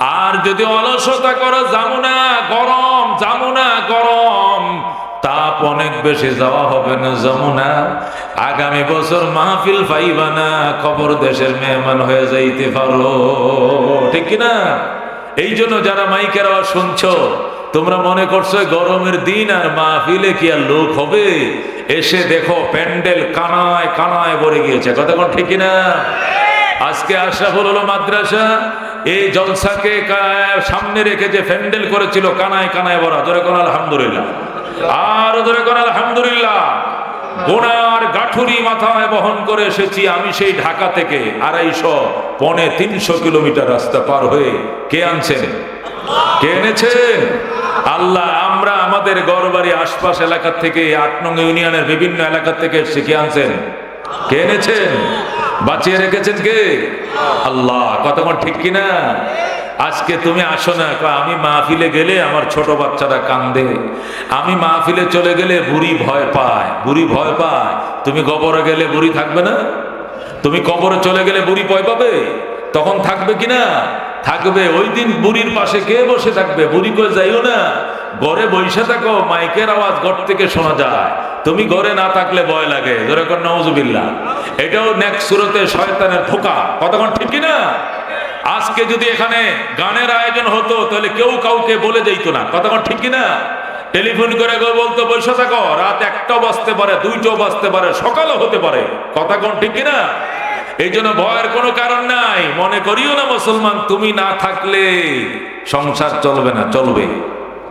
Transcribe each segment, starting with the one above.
আর যদি অলসতা করো যাব না গরম যাব না গরম তাপ অনেক বেশি যাওয়া হবে না যমুনা আগামী বছর মাহফিল পাইবা না খবর দেশের মেহমান হয়ে যাইতে পারো ঠিক কিনা এই জন্য যারা মাইকের আওয়াজ শুনছো, তোমরা মনে করছ গরমের দিন আর মাহফিলে কি আর লোক হবে? এসে দেখো প্যান্ডেল কানায় কানায় ভরে গিয়েছে কতক্ষণ ঠিক কিনা আজকে আশরাফুল হলো মাদ্রাসা এই জলসাকে সামনে রেখে যে ফ্যান্ডেল করেছিল, কানায় কানায় ভরা ধরে কোন আলহামদুলিল্লাহ। আর ধরে কোন আলহামদুলিল্লাহ, গোনার গাঠুরি মাথায় বহন করে এসেছি আমি সেই ঢাকা থেকে, আড়াইশো, পনে তিনশো কিলোমিটার রাস্তা পার হয়ে, কে আনছেন? কে এনেছেন? আল্লাহ, আমরা আমাদের গড়বাড়ি আশপাশ এলাকা থেকে, আট নং ইউনিয়নের বিভিন্ন এলাকা থেকে এসেছি, কে আনছেন? কে এনেছেন? বাঁচিয়ে রেখেছেন কে? আল্লাহ কতক্ষণ ঠিক কিনা? আজকে তুমি আসো না আমি মাহফিলে গেলে আমার ছোট বাচ্চারা কান্দে। আমি মাহফিলে চলে গেলে বুড়ি ভয় পায়। বুড়ি ভয় পায়। তুমি কবরে গেলে বুড়ি থাকবে না? তুমি কবরে চলে গেলে বুড়ি ভয় পাবে? তখন থাকবে কিনা? থাকবে। ওই দিন বুড়ির পাশে কে বসে থাকবে? বুড়ি করে যাইও না। ঘরে বসে থাকো, মাইকের আওয়াজ ঘর থেকে শোনা যায়। তুমি ঘরে না থাকলে ভয় লাগে। ধরে কর নওজুবিল্লাহ এটাও নেক্সট সুরতে শয়তানের ধোকা। কতক্ষণ ঠিক কিনা? আজকে যদি এখানে গানের আয়োজন হতো, তাহলে কেউ কাউকে বলে যাইতো না। কতক্ষণ ঠিক কিনা? টেলিফোন করে বলতো বসে থাকো, রাত একটাও বাজতে পারে, দুইটাও বাজতে পারে, সকালও হতে পারে। কথা কতক্ষণ ঠিক কিনা? এই জন্য ভয়ের কোনো কারণ নাই। মনে করিও না মুসলমান, তুমি না থাকলে সংসার চলবে না, চলবে।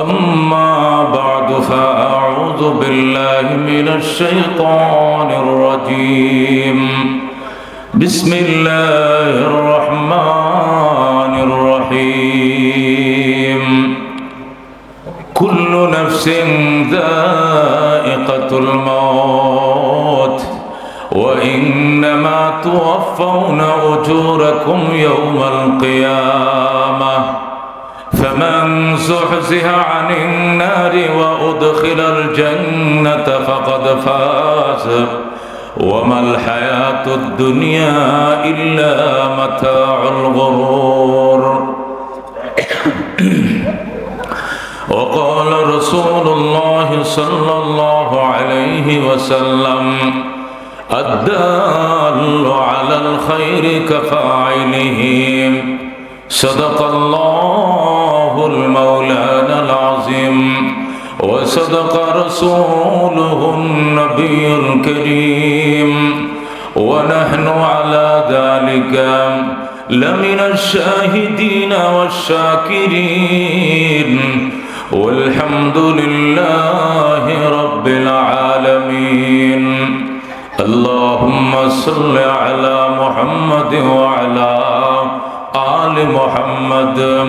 أما بعد فأعوذ بالله من الشيطان الرجيم. بسم الله الرحمن الرحيم. كل نفس ذائقة الموت وإنما توفون أجوركم يوم القيامة. فمن زحزح عن النار وأدخل الجنة فقد فاز. وما الحياة الدنيا إلا متاع الغرور. وقال رسول الله صلى الله عليه وسلم الدال على الخير كفاعله. صدق الله المولانا العظيم وصدق رسوله النبي الكريم. ونحن على ذلك لمن الشاهدين والشاكرين. والحمد لله رب العالمين. اللهم صل على محمد وعلى آل محمد.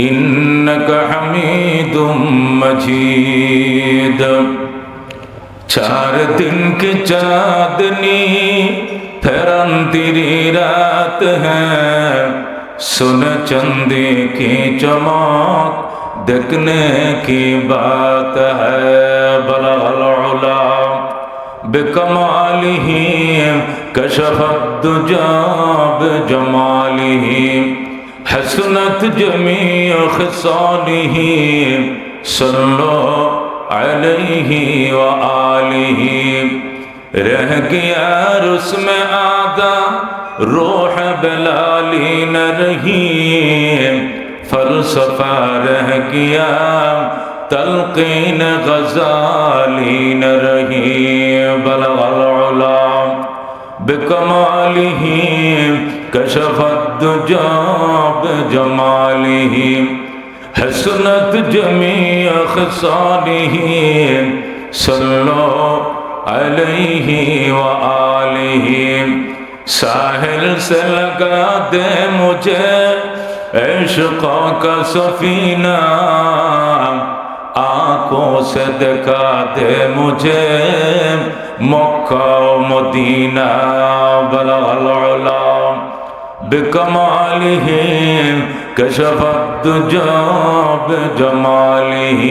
إنك حميد مجيد चार दिन की चांदनी फिरन तेरी रात है सुन चंदे की चमक देखने की बात है बला بكماله كشف الدجى بجماله حسنت جميع خصاله صلو علیہ وآلہ رہ گیا رسم آدھا روح بلالی نہ رہی فلسفہ رہ گیا تلقین غزالی نہ رہی بلغ العلا بکمالہ کشفت جاب جماله حسنت جميع خصاله صلوا عليه وآله ساحل سے لگا دے مجھے عشق کا سفینہ آنکھوں سے دکھا دے مجھے مکہ و مدینہ بلا العلا بكماله كشف الدجى بجماله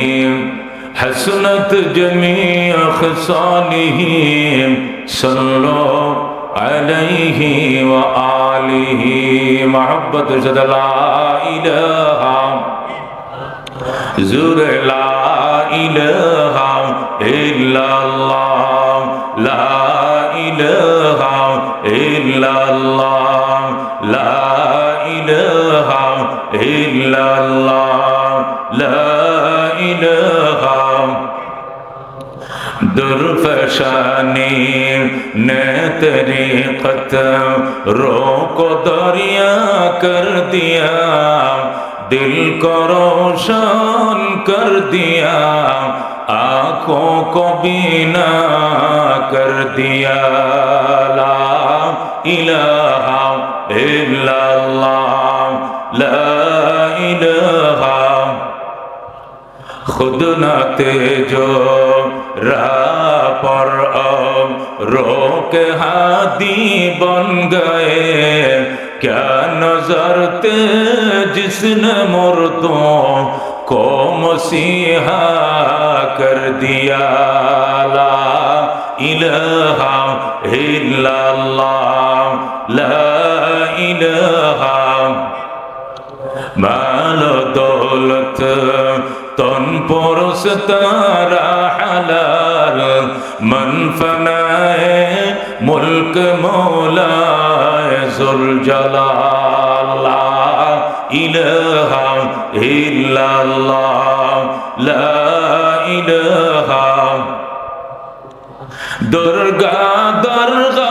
حسنت جميع خصاله صلوا عليه وآله. محبت شد لا إله. زور لا إله إلا الله. لا إله إلا الله. إله إلا الله لا إله درفشانی نے تیری قطب رو کو دریا کر دیا دل کو روشن کر دیا آنکھوں کو بینا کر دیا لا الہ الا اللہ खुद न तेजो राह पर अब रोके हादी बन गए क्या नजर थे जिसने मुर्दों को मसीहा कर दिया ला इलाहा इल्लल्लाह ला इलाहा মাল দৌলত তন পরস তারা মন ফনায় মুলক মৌলায় জুল জালাল ইলাহা ইল্লাল্লাহ, লা ইলাহা। দুর্গা দরগা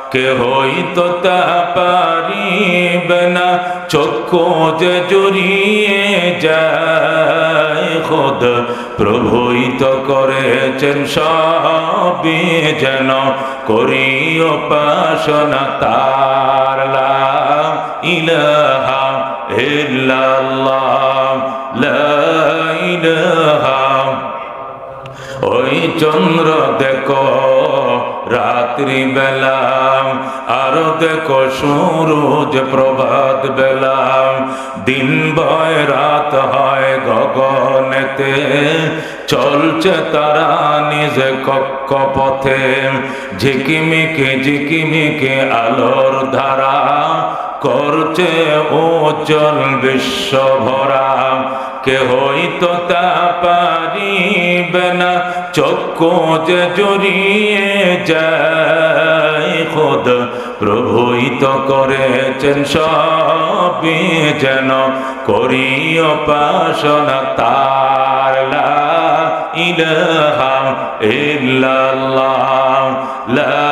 কে হইতো তা পারিবে না, চক্ষু যে জড়িয়ে যায়। খোদ প্রভুই তো করেছেন সবই যেন করি উপাসনা, তার ইলাহা ইল্লাল্লাহ, লা ইলাহা। ওই চন্দ্র দেখো রাত্রি বেলা আরও দেখো সূরজ প্রভাত বেলা দিন বয় রাত হয় গগনেতে, চলছে তারা নিজে কক্ষ পথে ঝিকিমিকি ঝিকিমিকি আলোর ধারা, করছে উজ্জ্বল বিশ্ব ভরা কে হইতো তা পারিবে না। চক্ষু যে জড়িয়ে যায়, খোদ প্রভুই তো করেছেন সবই যেন করি উপাসনা। তার লা ইলাহা ইল্লাল্লাহ, লা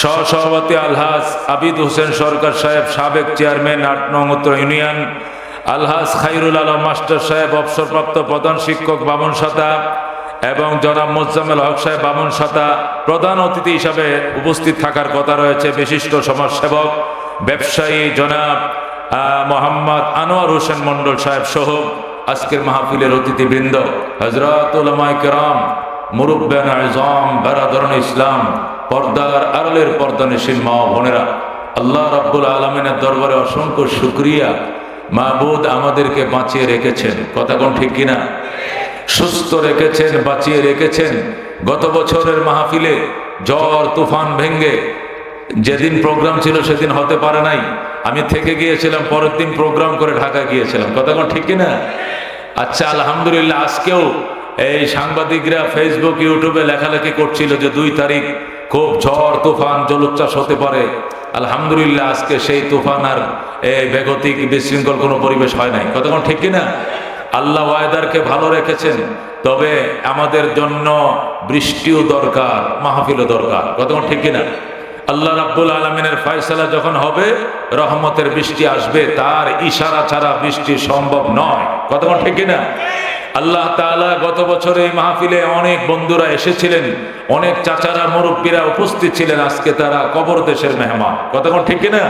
সহসভাপতি আলহাজ আবিদ হোসেন সরকার সাহেব, সাবেক চেয়ারম্যান, আট নং উত্তর ইউনিয়ন। আলহাজ খাইরুল আলম, মাস্টার সাহেব, অবসরপ্রাপ্ত প্রধান শিক্ষক বামন সাতা এবং জনাব মোজাম্মেল হক সাহেব, বামন সাতা প্রধান অতিথি হিসাবে উপস্থিত থাকার কথা রয়েছে বিশিষ্ট সমাজসেবক, ব্যবসায়ী জনাব মোহাম্মদ আনোয়ার হোসেন মন্ডল সাহেব সহ আজকের মাহফিলের অতিথিবৃন্দ হজরত উলামায়ে আজম বেরাদরণ ইসলাম পর্দার আড়ালের পর্দানিসীন মা বোনেরা। আল্লাহ রাব্বুল আলমিনের দরবারে অসংখ্য শুক্রিয়া। মাহবুদ আমাদেরকে বাঁচিয়ে রেখেছেন। কথা কোন ঠিক কিনা? সুস্থ রেখেছেন, বাঁচিয়ে রেখেছেন। গত বছরের মাহফিলে জ্বর, তুফান ভেঙ্গে যেদিন প্রোগ্রাম ছিল সেদিন হতে পারে নাই। আমি থেকে গিয়েছিলাম, পরের দিন প্রোগ্রাম করে ঢাকা গিয়েছিলাম। কথা কোন ঠিক কিনা? আচ্ছা আলহামদুলিল্লাহ, আজকেও এই সাংবাদিকরা ফেসবুক ইউটিউবে লেখালেখি করছিল যে দুই তারিখ খুব ঝড় তুফান জলোচ্ছ্বাস হতে পারে। আলহামদুলিল্লাহ, আজকে সেই তুফান আর বেগতিক বিশৃঙ্খল কোনো পরিবেশ হয় নাই। কতক্ষণ ঠিক কিনা? আল্লাহ ওয়ায়দারকে ভালো রেখেছেন, তবে আমাদের জন্য বৃষ্টিও দরকার, মাহফিলও দরকার। কতক্ষণ ঠিক কিনা? আল্লাহ রাব্বুল আলমিনের ফয়সালা যখন হবে, রহমতের বৃষ্টি আসবে, তার ইশারা ছাড়া বৃষ্টি সম্ভব নয়। কতক্ষণ ঠিক কিনা? আল্লাহ তাআলা গত বছর এই মাহফিলে অনেক বন্ধুরা এসেছিলেন, অনেক চাচারা, মুরব্বীরা উপস্থিত ছিলেন। আজকে তারা কবর দেশের মেহমান। কতক্ষণ ঠিক কিনা?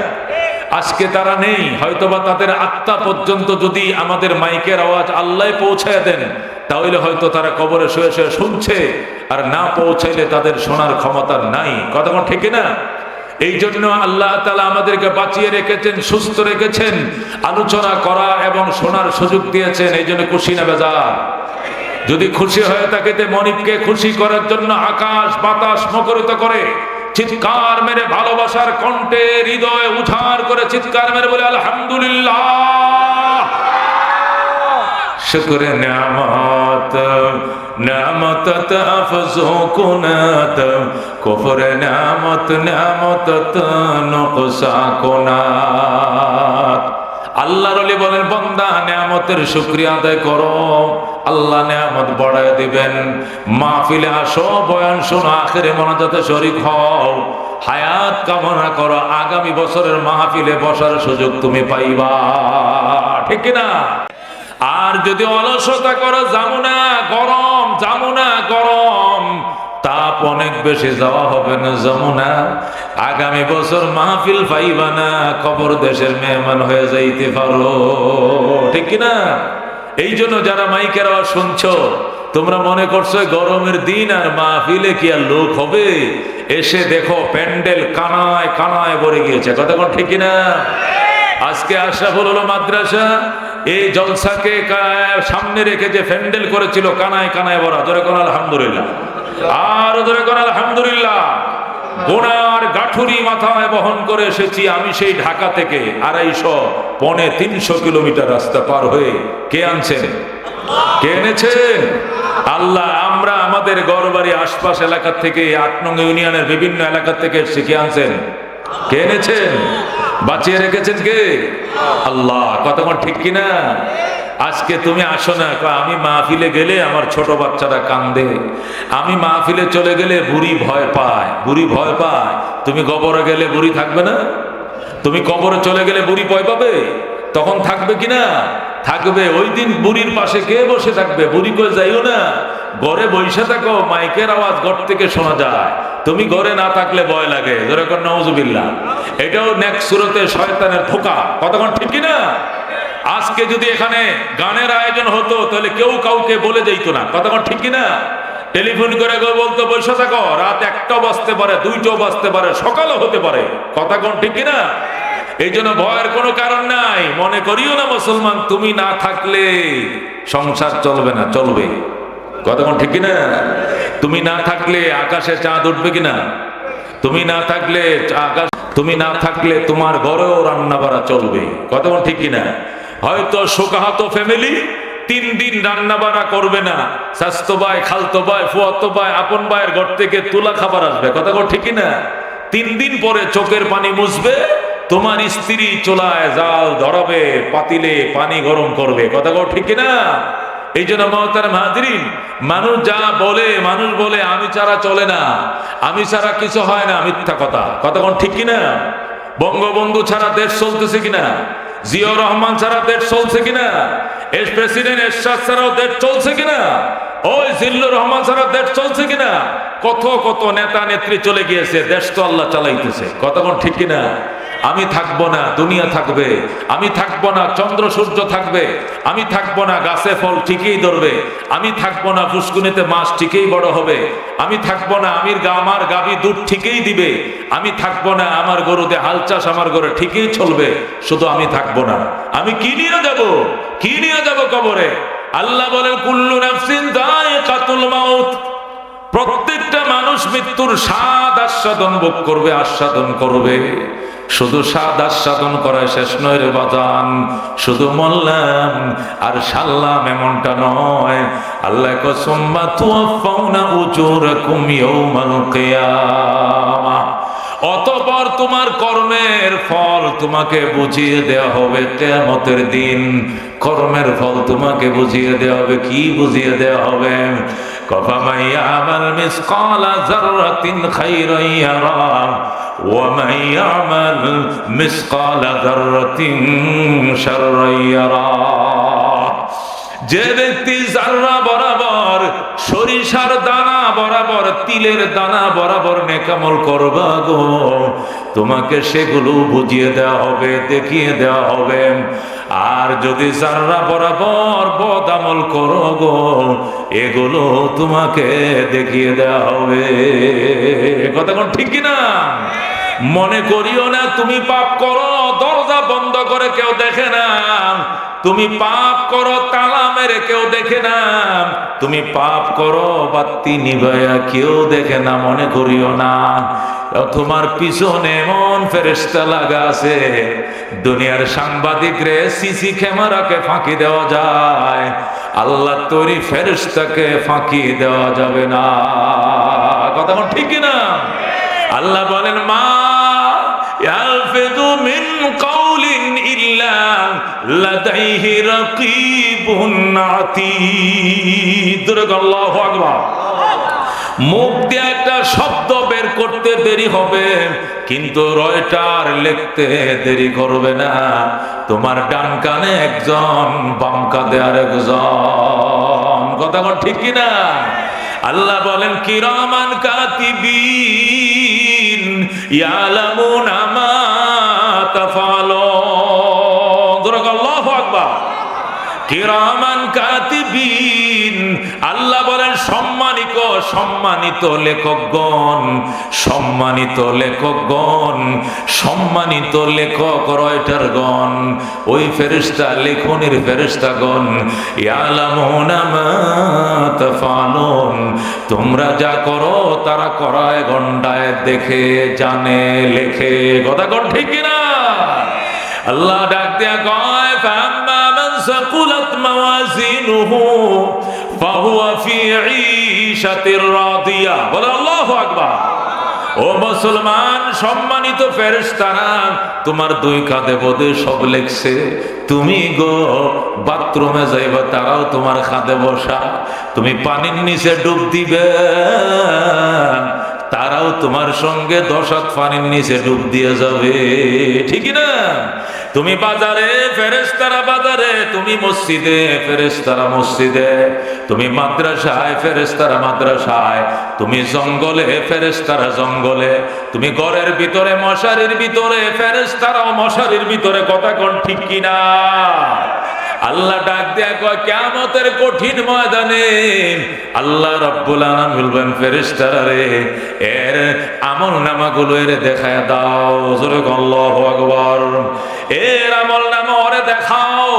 আজকে তারা নেই, হয়তোবা তাদের আত্মা পর্যন্ত যদি আমাদের মাইকের আওয়াজ আল্লাহ পৌঁছায় দেন, তাহলে হয়তো তারা কবরে শুয়ে শুয়ে শুনছে, আর না পৌঁছাইলে তাদের শোনার ক্ষমতা নাই। কতক্ষণ ঠিক না এই জন্য আল্লাহ তালা আমাদেরকে বাঁচিয়ে রেখেছেন, সুস্থ রেখেছেন, আলোচনা করা এবং শোনার সুযোগ দিয়েছেন। এই জন্য খুশি না বেজার? যদি খুশি হয়ে থাকে তে মনিবকে খুশি করার জন্য আকাশ বাতাস মুখরিত করে, চিৎকার মেরে ভালোবাসার কণ্ঠে হৃদয় উঠার করে চিৎকার মেরে বলে, আলহামদুলিল্লাহ। শুক্র নিয়ামত। কুনাত কুফর নিয়ামত নিয়ামত নকসা কুনাত আল্লাহর আলী বলেন, বন্দা, নিয়ামতের শুক্রিয়া আদায় করো। আল্লাহ নিয়ামত বড়ায় দিবেন। মাহফিলে আসো, বয়ান শোনো, আখেরে মনাজাতে শরিক হও। হায়াত কামনা করো, আগামী বছরের মাহফিলে বসার সুযোগ তুমি পাইবা। ঠিক না আর যদি অলসতা করো যাব না গরম যাব না গরম তাপ অনেক বেশি যাওয়া হবে না, যমুনা। আগামী বছর মাহফিল পাইবা না, কবর দেশের মেহমান হয়ে যাইতে পারো। ঠিক কিনা? এই জন্য যারা মাইকের আওয়াজ শুনছো, তোমরা মনে করছ গরমের দিন আর মাহফিলে কি আর লোক হবে? এসে দেখো প্যান্ডেল কানায় কানায় ভরে গিয়েছে। কতক্ষণ ঠিক কিনা? আজকে আশরাফুল হলো মাদ্রাসা, এই জলসাকে সামনে রেখে যে প্যান্ডেল করেছিল, কানায় কানায় ভরা। ধরে কোন আলহামদুলিল্লাহ। আর ধরে কোন আলহামদুলিল্লাহ। বোনার গাঠুরি মাথায় বহন করে এসেছি আমি সেই ঢাকা থেকে আড়াইশো, পনে তিনশো কিলোমিটার রাস্তা পার হয়ে। কে আনছেন? কে এনেছেন? আল্লাহ, আমরা আমাদের গড়বাড়ি আশপাশ এলাকা থেকে, আট নং ইউনিয়নের বিভিন্ন এলাকা থেকে কে আনছেন? কে এনেছেন? বাঁচিয়ে রেখেছেন কে? আল্লাহ কতক্ষণ ঠিক কিনা? আজকে তুমি আসো না আমি মাহফিলে গেলে আমার ছোট বাচ্চারা কান্দে। আমি মাহফিলে চলে গেলে বুড়ি ভয় পায়, বুড়ি ভয় পায়। তুমি কবরে গেলে বুড়ি থাকবে না? তুমি কবরে চলে গেলে বুড়ি ভয় পাবে? তখন থাকবে কিনা? থাকবে। ওই দিন বুড়ির পাশে কে বসে থাকবে? বুড়ি করে যাইও না। ঘরে বসে থাকো, মাইকের আওয়াজ ঘর থেকে শোনা যায়। তুমি ঘরে না থাকলে ভয় লাগে। ধরে কর নওজুবিল্লাহ এটাও নেক্সট সুরতে শয়তানের ধোকা। কতক্ষণ ঠিক কিনা? আজকে যদি এখানে গানের আয়োজন হতো, তাহলে কেউ কাউকে বলে যাইতো না। কতক্ষণ ঠিক কিনা? টেলিফোন করে কেউ বলতো বসে থাকো, রাত একটা বাজতে পারে, দুইটাও বাজতে পারে, সকালও হতে পারে। কথা কোন ঠিক কিনা? এই জন্য ভয়ের কোনো কারণ নাই। মনে করিও না মুসলমান, তুমি না থাকলে সংসার চলবে না, চলবে। কতক্ষণ ঠিক কিনা? তুমি না থাকলে আকাশে চাঁদ উঠবে কিনা? তুমি না থাকলে আকাশ তুমি না থাকলে তোমার ঘরেও রান্না বাড়া চলবে কতক্ষণ ঠিক কিনা? হয়তো শোকাহত ফ্যামিলি তিন দিন রান্না বাড়া করবে না। স্বাস্থ্য ভাই খালতো ভাই ফুয়াতো ভাই আপন ভাইয়ের ঘর থেকে তুলা খাবার আসবে। কতক্ষণ ঠিক না তিন দিন পরে চোখের পানি মুছবে, তোমার স্ত্রী চোলায় জাল ধরাবে, পাতিলে পানি গরম করবে। কথা কও ঠিক না এই জন্য মহতার মাহাদিন মানুষ যা বলে, মানুষ বলে, আমি ছাড়া চলে না। আমি ছাড়া কিছু হয় না, মিথ্যা কথা। কথা কোন ঠিক কিনা? বঙ্গবন্ধু ছাড়া দেশ চলতেছে কিনা? জিয়াউর রহমান ছাড়া দেশ চলছে কিনা? এস প্রেসিডেন্ট এরশাদ ছাড়াও দেশ চলছে কিনা? ওই জিল্লুর রহমান ছাড়া দেশ চলছে কিনা? কত কত নেতা নেত্রী চলে গিয়েছে, দেশ তো আল্লাহ চালাইতেছে। কতক্ষণ ঠিক কিনা? আমি থাকব না, দুনিয়া থাকবে। আমি থাকব না, চন্দ্র সূর্য থাকবে। আমি থাকব না, গাছে ফল ঠিকই ধরবে। আমি থাকব না, ফুসকুনিতে মাছ ঠিকই বড় হবে। আমি থাকব না, আমির গা, আমার গাবি দুধ ঠিকই দিবে। আমি থাকব না, আমার গরুতে হাল চাষ আমার গরু ঠিকই চলবে। শুধু আমি থাকব না। আমি কি নিয়ে যাব? কি নিয়ে যাব কবরে? আল্লাহ বলেন, কুল্লু নাফসিন দায়িকাতুল মাউত। প্রত্যেকটা মানুষ মৃত্যুর স্বাদ আস্বাদন ভোগ করবে, আস্বাদন করবে। শুধু স্বাদ আস্বাদন করা শেষ নয় রে বাজান। শুধু মল্লাম আর সাল্লাম এমনটা নয়। আল্লাহ কসম্মা তুয়াফাউনা উজুরাকুম ইয়াউমাল কিয়ামাহ অতপর তোমার কর্মের ফল তোমাকে বুঝিয়ে দেওয়া হবে কেমতের দিন। কর্মের ফল তোমাকে বুঝিয়ে দেওয়া হবে, কি বুঝিয়ে দেওয়া হবে? কফামাই আমাল মিসকালা যাররাতিন খাইরান ইয়ারা। ওয়ামাই আমাল মিসকালা যাররাতিন শাররান ইয়ারা যে ব্যক্তি জাররা বরাবর সরিষার দানা বরাবর, তিলের দানা বরাবর নেকামল করবা গো। তোমাকে সেগুলো বুঝিয়ে দেওয়া হবে, দেখিয়ে দেওয়া হবে। আর যদি জাররা বরাবর বদামল করো গো, এগুলো তোমাকে দেখিয়ে দেওয়া হবে। কথা কোন ঠিক কিনা? মনে করিও না, তুমি পাপ করো, দরজা বন্ধ করে কেউ দেখে না। তুমি পাপ করো, তালা মেরে কেউ দেখে না। তুমি পাপ করো বাত্তি নিভাইয়া কেউ দেখে না, মনে করিও না। তোমার পিছনে এমন ফেরেস্তা লাগা আছে। দুনিয়ার সাংবাদিক রে সিসি ক্যামেরাকে ফাঁকি দেওয়া যায়। আল্লাহ তৈরি ফেরেস্তাকে ফাঁকি দেওয়া যাবে না। কথা ঠিক না আল্লাহ বলেন, মা ইয়ালফিদু মিন কাউলিন ইল্লা লাদাইহি রাকিবুন আতীদ। আকবার। মুখ দিয়ে একটা শব্দ বের করতে দেরি হবে, কিন্তু রয়টার লিখতে দেরি করবে না। তোমার ডান কানে একজন, বাম কাঁধে আর একজন কথা ঠিক কিনা? আল্লাহ বলেন কিরামান কাতিবিন ইয়ালামুনা মা সম্মানিত লেখকগণ সম্মানিত লেখকগণ, সম্মানিত লেখক রয়টারগণ, ওই ফেরিস্তা লেখনের ফেরেশতাগণ ইয়ালামুনা মা তাফালুন, তোমরা যা করো তারা করায় গন্ডায় দেখে, জানে, লেখে, কথা কোন ঠিক কিনা? আল্লাহ ডাক দিয়া কয় ফাম্মা মান সাকুলাত মাওয়াজিনুহু ও মুসলমান, সম্মানিত ফেরেশতারা, তোমার দুই কাঁধে বোধে সব লেখছে, তুমি গো, বাথরুমে যাইবা, তারাও তোমার খাদে বসা, তুমি পানির নিচে ডুব দিবে। তারাও তোমার সঙ্গে দশ হাত পানির নিচে ডুব দিয়ে যাবে। ঠিক না? তুমি বাজারে ফেরেস্তারা বাজারে, তুমি মসজিদে ফেরেস্তারা মসজিদে। তুমি মাদ্রাসায় ফেরেস্তারা মাদ্রাসায়। তুমি জঙ্গলে ফেরেস্তারা জঙ্গলে। তুমি ঘরের ভিতরে, মশারির ভিতরে ফেরেস্তারাও মশারির ভিতরে। কথা কোন ঠিক কিনা? আল্লাহ ডাক দেয়া কয় কেমতের কঠিন ময়দানে আল্লাহ রব্বুল আলামিন বলবেন, ফেরেশতারা রে, এর আমল নামাগুলো এর দেখায় দাও, জোরে আল্লাহু ভগবান এর আমল নামা ওরে দেখাও।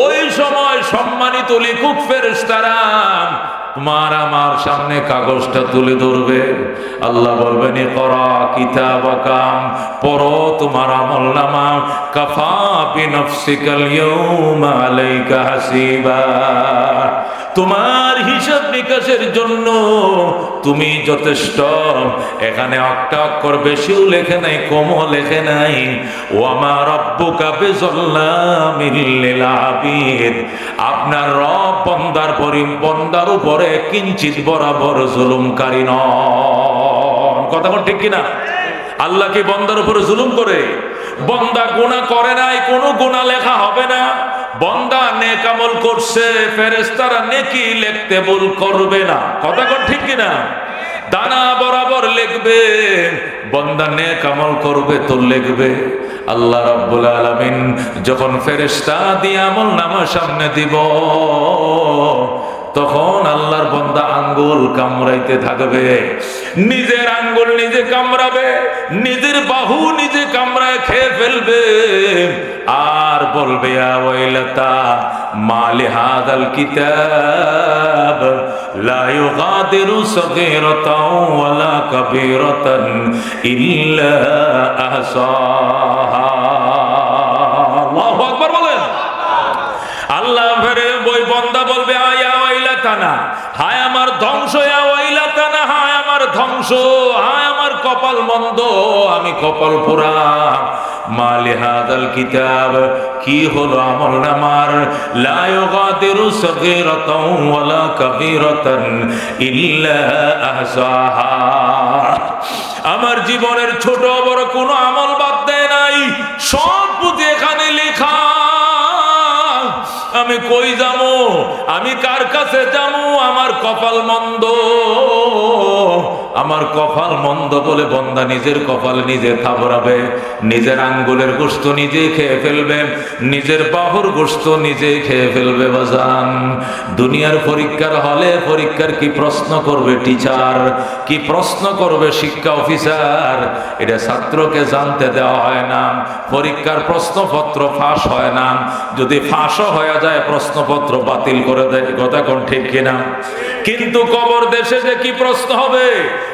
ওই সময় সম্মানিত লিখুক ফেরেস্তারা তোমার আমার সামনে কাগজটা তুলে ধরবে। আল্লাহ বলবেন করা কিতাবাকাম পড়ো তোমার আমল কাফা বিনফসিকাল ইয়াউমা আলাইকা হাসিবা। তোমার হিসাব নিকাশের জন্য তুমি যথেষ্ট। এখানে একটা অক্ষর বেশিও লেখে নাই, কমও লেখে নাই। ও আমার কাবে আবিদ আপনার রব বন্দার পরি বন্দার উপরে কিঞ্চিত বরাবর জুলুমকারী নন। কথা ঠিক কিনা? আল্লাহ কি বন্দার উপরে জুলুম করে? বন্দা গুণা করে নাই, কোনো গুণা লেখা হবে না। বন্দা নেকামল করছে ফেরেস্তারা নেকি লিখতে ভুল করবে না। কথা কোন ঠিক কিনা? দানা বরাবর লিখবে, বন্দা নেকামল করবে তো লিখবে। আল্লাহ রাব্বুল আলামিন যখন ফেরেশতা দিয়ে আমল নামার সামনে দিব, তখন আল্লাহর বন্দা আঙ্গুল কামড়াইতে থাকবে। নিজের আঙ্গুল নিজে কামড়াবে, নিজের বাহু নিজে কামড়ায় খেয়ে ফেলবে। আর বলবে, "ইয়া ওয়াইলাতা মালি হাদাল কিতাব, লা ইউগাদিরু সগীরাতাও ওয়ালা কাবীরাতান ইল্লা আহসাহা আল্লাহু আকবার বলেন আল্লাহ ফেরে বই বন্দা বলবে আয়া ওয়াইলা তানা হায় আমার ধ্বংস ইয়া ওয়াইলা তানা হায় আমার ধ্বংস। হায়, আমার কপাল মন্দ, আমি কপাল পোড়া কিতাব, কি হলো আমল নামার? ওয়ালা ইল্লা আহসাহা। আমার জীবনের ছোট বড় কোনো আমল বাদ দেয় নাই। সব বুঝে এখানে লেখা। আমি কই যাব? আমি কার কাছে যাব? আমার কপাল মন্দ। আমার কপাল মন্দ বলে বন্দা নিজের কপাল নিজে থাবড়াবে। নিজের আঙ্গুলের গোস্ত নিজে খেয়ে ফেলবে। নিজের বাহুর গোস্ত নিজে খেয়ে ফেলবে বাজান। দুনিয়ার পরীক্ষার হলে পরীক্ষার কি প্রশ্ন করবে টিচার? কি প্রশ্ন করবে শিক্ষা অফিসার? এটা ছাত্রকে জানতে দেওয়া হয় না। পরীক্ষার প্রশ্নপত্র ফাঁস হয় না। যদি ফাঁসও হয়ে যায়, প্রশ্নপত্র বাতিল করে দেয়। কথা কোন ঠিক কিনা? কিন্তু কবর দেশে যে কি প্রশ্ন হবে?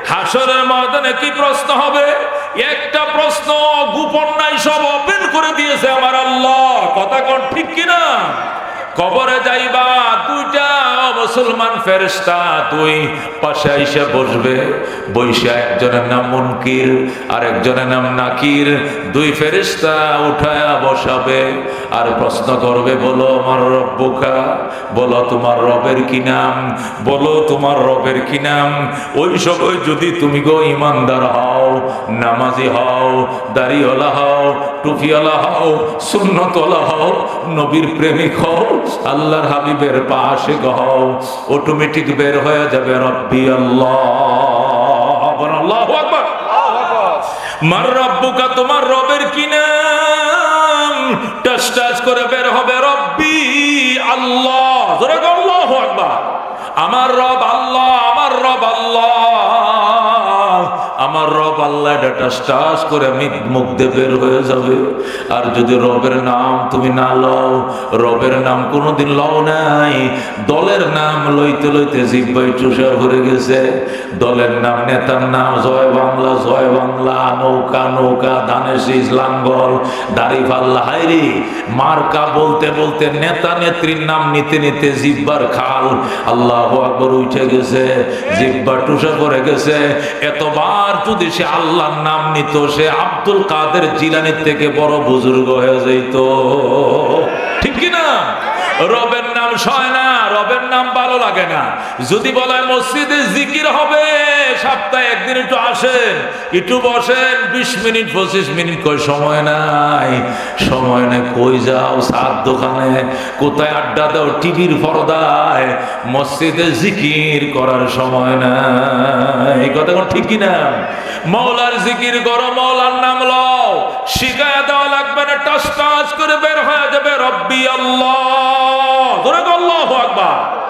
হাসরের ময়দানে কি প্রশ্ন হবে? একটা প্রশ্ন গোপন নাই, সব ওপেন করে দিয়েছে আমার আল্লাহ। কথা কর ঠিক কিনা? কবরে যাইবা, দুইটা মুসলমান ফেরেস্তা তুই পাশে এসে বসবে। বৈশা একজনের নাম মুনকির আর একজনের নাম নাকির। দুই ফেরেস্তা উঠায়া বসাবে আর প্রশ্ন করবে, বলো আমার রব বোকা বলো তোমার রবের কি নাম? বলো তোমার রবের কি নাম? ওই সময় যদি তুমি গো ইমানদার হও, নামাজি হও, দাড়িওয়ালা হও, টুপিওয়ালা হও, সুন্নতওয়ালা হও, নবীর প্রেমিক হও, আল্লাহর হাবিবের পাশে হও। অটোমেটিক বের হয়ে যাবে রব্বি আল্লাহ। মার রব্বুকা তোমার রবের কি নাম? টাস টাস করে বের হবে রব্বি আল্লাহ। জোরে আল্লাহু আকবার। আমার রব আল্লাহ আমার রব আল্লাহ। আমার রব আল্লাহ এটা টাস করে আমি মুখ দিয়ে বের হয়ে যাবে। আর যদি রবের নাম তুমি না লও, রবের নাম কোনোদিন লও নাই। দলের নাম লইতে লইতে জিব্বাই চুষা ভরে গেছে। দলের নাম নেতার নাম জয় বাংলা জয় বাংলা, নৌকা নৌকা, ধানের শীষ, লাঙ্গল, দাড়ি পাল্লা হাইরি মার্কা বলতে বলতে নেতা নেত্রীর নাম নিতে নিতে জিব্বার খাল আল্লাহ আকবর উঠে গেছে, জিব্বা টুসা করে গেছে। এতবার যদি সে আল্লাহর নাম নিত, সে আব্দুল কাদের জিলানির থেকে বড় বুজুর্গ হয়ে যেত ঠিক কিনা? রবের নাম সয় না রবের নাম ভালো লাগে না। যদি বলে মসজিদে জিকির হবে, সপ্তাহে একদিন একটু আসেন, একটু বসেন, বিশ মিনিট, পঁচিশ মিনিট, কই সময় নাই? সময় নেই, কই যাও? সাত দোকানে কোথায় আড্ডা দাও? টিভির পর্দায় মসজিদে জিকির করার সময় নাই। এই কথা কোন ঠিক না? মৌলার জিকির করো মৌলার নাম লও। শিখায় দেওয়া লাগবে না, টাস টাস করে বের হয়ে যাবে রব্বি আল্লাহ। ধরে আল্লাহ আকবার।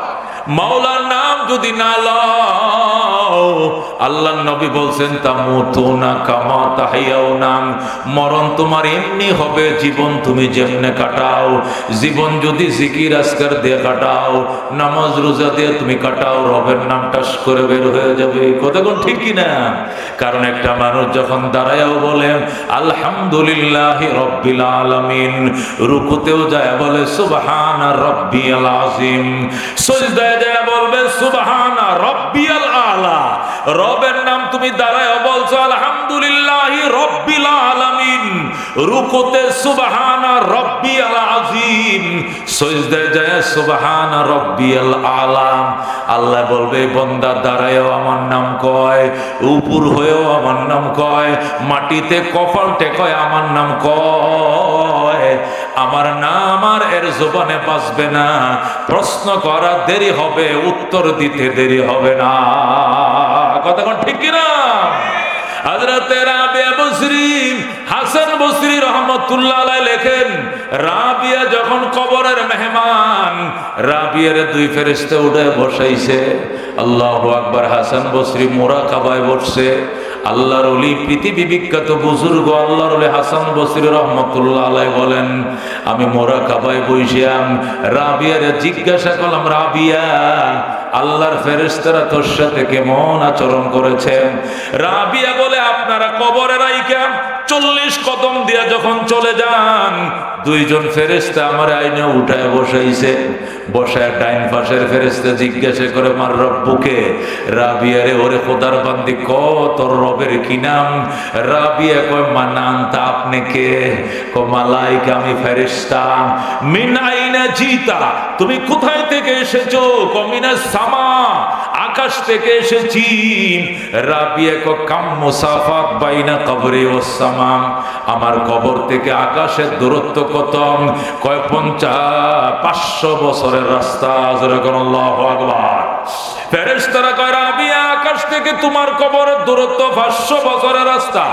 মাওলার নাম যদি না লও যাও আল্লাহ নবী বলছেন তা মতো না কামা তাহিয়াও নাম মরণ তোমার এমনি হবে, জীবন তুমি যেমনে কাটাও। জীবন যদি জিকির, আজকার দিয়ে কাটাও, নামাজ, রোজা দিয়ে তুমি কাটাও, রবের নাম টাস করে বের হয়ে যাবে। কোন ঠিক কিনা? কারণ একটা মানুষ যখন দাঁড়ায়ও বলে, আলহামদুলিল্লাহ রব্বিল আলামিন। রুকুতেও যায়, বলে, সুবহান রব্বিয়াল আজিম সজদায় যায়, বলবে, সুবহান রব্বিয়াল আলা। রবের নাম তুমি দাঁড়ায় বলছো আলহামদুলিল্লাহ রব্বিল আলামিন। রুকুতে সুবহান রব্বিয়াল আজিম সজদায় যায় সুবহান রব্বিয়াল আলাম। আল্লাহ বলবে, বন্দা, দাঁড়ায়ও আমার নাম কয়। উপর হয়েও আমার নাম কয়। মাটিতে কপাল টেকয় আমার নাম কয়। আমার নাম আর এর জবানে বাঁচবে না। প্রশ্ন করা দেরি হবে, উত্তর দিতে দেরি হবে না। কথা কোন ঠিক কিনা? লেখেন, রাবিয়া যখন কবরের দুই উঠে বসাইছে। আল্লাহু হাসান মোরা বসছে। আল্লাহর পৃথিবী বিখ্যাত বুজুর্গ আল্লাহর হাসান বসরি রহমতুল্লাহ বলেন, আমি মোরা কাবায় বইছিলাম রাবিয়ারে জিজ্ঞাসা করলাম, রাবিয়া আল্লাহর ফেরেশতারা তোর সাথে কেমন আচরণ করেছেন রাবিয়া বলে, আপনারা কবরে রাইকা চল্লিশ কদম দিয়া যখন চলে যান, দুইজন ফেরেস্তা আমার আইনে উঠায় বসাইছে। বসায় ডাইন পাশের ফেরেস্তা জিজ্ঞাসা করে, মার রব্বুকে রাবিয়ারে ওরে খোদার বান্দি, ক তোর রবের কি নাম? রাবিয়া কয় মানান তা আপনি কে? ক মালাইকা, আমি ফেরেস্তা মিন আইনা জিতা, তুমি কোথায় থেকে এসেছ? কমিনা সামা আকাশ থেকে এসেছি। আমার কবর থেকে আকাশের দূরত্ব কত? কয় পঞ্চা, পাঁচশো বছরের রাস্তা। আকবার। ফেরেশতারা কয় রাবিয়া আকাশ থেকে তোমার কবরের দূরত্ব পাঁচশো বছরের রাস্তা।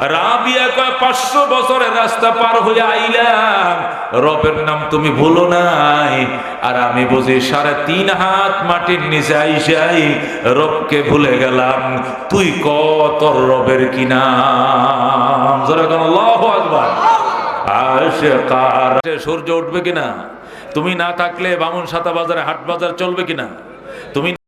রাবিয়া কয়, পাঁচশো বছরের রাস্তা পার হয়ে আইলাম। রবের নাম তুমি ভুলো নাই। আর আমি বুঝি সাড়ে তিন হাত মাটির নিচে আইসাই, রবকে ভুলে গেলাম। তুই ক, তোর রবের কি নাম? যেরকম আল্লাহু আকবার। সূর্য উঠবে কিনা? তুমি না থাকলে বামুন সাতা বাজারে, হাট বাজার চলবে কিনা? তুমি